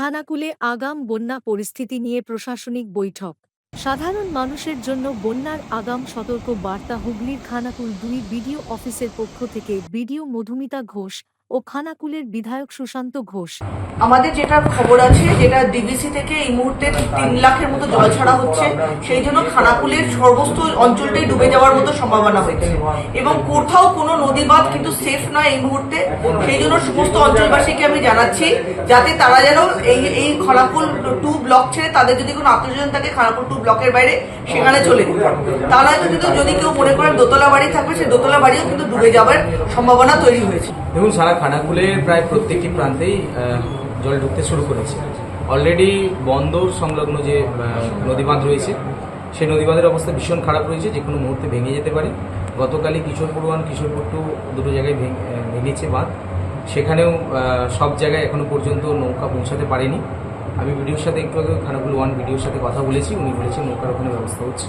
খানাকুলে আগাম বন্যা পরিস্থিতি নিয়ে প্রশাসনিক বৈঠক। সাধারণ মানুষের জন্য বন্যার আগাম সতর্ক বার্তা হুগলির খানাকুল দুই বিডিও অফিসের পক্ষ থেকে বিডিও মধুমিতা ঘোষ ও খানাকুলের বিধায়ক সুশান্ত ঘোষ। আমাদের যেটা খবর আছে, যেটা ডিবিসি থেকে এই মুহূর্তে তিন লাখের মতো জল ছাড়া হচ্ছে, সেই জন্য খানাকুলের সর্বস্ত অঞ্চলটাই ডুবে যাওয়ার মতো সম্ভাবনা হয়েছে। এবং কোথাও কোনো নদী বাঁধ কিন্তু সেফ নয় এই মুহূর্তে। সেই জন্য সমস্ত অঞ্চলবাসীকে আমি জানাচ্ছি, যাতে তারা যেন এই এই খানাকুল টু ব্লক ছেড়ে তাদের যদি কোনো আত্মীয়স্বজন থাকে, খানাকুল টু ব্লকের বাইরে সেখানে চলে যেতে তারা কিন্তু যদি কেউ মনে করেন দোতলা বাড়ি থাকবে, সেই দোতলা বাড়িও কিন্তু ডুবে যাওয়ার সম্ভাবনা তৈরি হয়েছে। দেখুন, সারা খানাকুলের প্রায় প্রত্যেকটি প্রান্তেই জল ঢুকতে শুরু করেছে। অলরেডি বন্দর সংলগ্ন যে নদীবাঁধ রয়েছে, সেই নদীবাঁধের অবস্থা ভীষণ খারাপ রয়েছে, যে কোনো মুহূর্তে ভেঙে যেতে পারে। গতকালই কিশোরপুর ওয়ান কিশোরপুর টু দুটো জায়গায় ভেঙে- ভেঙেছে বাঁধ। সেখানেও সব জায়গায় এখনও পর্যন্ত নৌকা পৌঁছাতে পারেনি। আমি ভিডিওর সাথে একটু আগে খানাকুল ওয়ান ভিডিওর সাথে কথা বলেছি, উনি বলেছেন নৌকার ওখানে ব্যবস্থা হচ্ছে।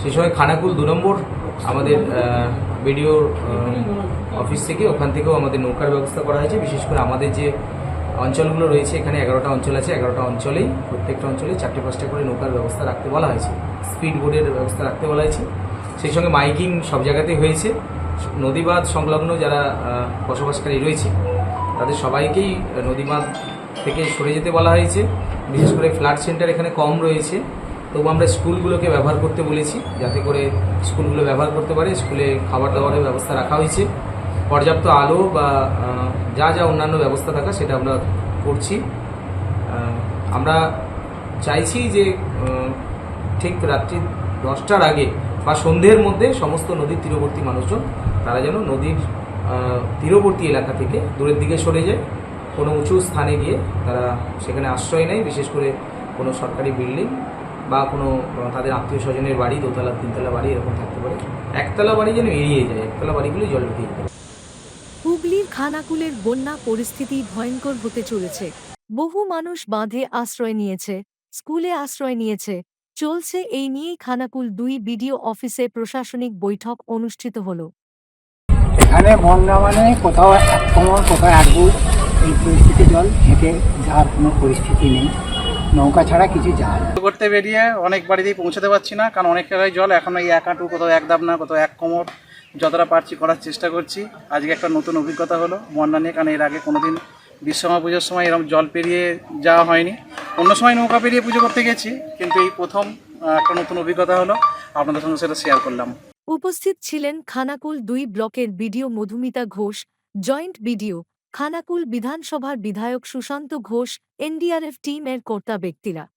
সেই সময় খানাকুল দু নম্বর আমাদের ভিডিও অফিস থেকে ওখান থেকেও আমাদের নৌকার ব্যবস্থা করা হয়েছে। বিশেষ করে আমাদের যে অঞ্চলগুলো রয়েছে, এখানে এগারোটা অঞ্চল আছে, এগারোটা অঞ্চলেই, প্রত্যেকটা অঞ্চলে চারটে পাঁচটা করে নৌকার ব্যবস্থা রাখতে বলা হয়েছে। স্পিড বোর্ডের ব্যবস্থা রাখতে বলা হয়েছে। সেই সঙ্গে মাইকিং সব জায়গাতেই হয়েছে। নদীবাঁধ সংলগ্ন যারা বসবাসকারী রয়েছে, তাদের সবাইকেই নদীবাঁধ থেকে সরে যেতে বলা হয়েছে। বিশেষ করে ফ্লাড সেন্টার এখানে কম রয়েছে। তবু আমরা স্কুলগুলোকে ব্যবহার করতে বলেছি, যাতে করে স্কুলগুলো ব্যবহার করতে পারে, স্কুলে খাবার দাবারের ব্যবস্থা রাখা হয়েছে। পর্যাপ্ত আলো বা যা যা অন্যান্য ব্যবস্থা থাকা সেটা আমরা করছি। আমরা চাইছি যে ঠিক রাত্রি দশটার আগে বা সন্ধ্যের মধ্যে সমস্ত নদীর তীরবর্তী মানুষজন, তারা যেন নদীর তীরবর্তী এলাকা থেকে দূরের দিকে সরে যায়। কোনো উঁচু স্থানে গিয়ে তারা সেখানে আশ্রয় নেয়, বিশেষ করে কোনো সরকারি বিল্ডিং বা কোনো তাদের আত্মীয় স্বজনের বাড়ি দোতলা তিনতলা বাড়ি এরকম থাকতে পারে। একতলা বাড়ি যেন এড়িয়ে যায় একতলা বাড়িগুলো জল ঢুকিয়ে যায়। হুগলির খানাকুলের বন্যা পরিস্থিতি ভয়ঙ্কর হতে চলেছে। বহু মানুষ বাঁধে আশ্রয় নিয়েছে স্কুলে আশ্রয় নিয়েছে। চলছে এই নিয়েই খানাকুল দুই বিডিও অফিসে প্রশাসনিক বৈঠক অনুষ্ঠিত হল। এখানে বন্যা মানে কোথাও এক কোমর কোথাও এক এই পরিস্থিতি জল হেঁটে যাওয়ার কোনো পরিস্থিতি নেই। নৌকা ছাড়া কিছু যায় করতে বেরিয়ে অনেক বাড়িতেই পৌঁছাতে পারছি না কারণ অনেক জায়গায় জল। এখন এই এক হাঁটু কোথাও এক দাবনা কোথাও এক কোমর যতটা পারছি করার চেষ্টা করছি। আজকে একটা নতুন অভিজ্ঞতা হলো বন্যা নিয়ে কারণ এর আগে কোনোদিন বিশ্বকর্মা পুজোর সময় এরকম জল পেরিয়ে যাওয়া হয়নি। অন্য সময় নৌকা পেরিয়ে পুজো করতে গেছি কিন্তু এই প্রথম একটা নতুন অভিজ্ঞতা হলো। আপনাদের সঙ্গে সেটা শেয়ার করলাম। উপস্থিত ছিলেন খানাকুল দুই ব্লকের BDO Madhumita Ghosh joint BDO Khanakul বিধানসভার বিধায়ক সুশান্ত ঘোষ, এনডিআরএফ টিমের কর্তা ব্যক্তিরা।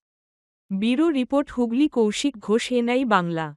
Bureau report Hooghly Kaushik Ghosh, NI Bangla.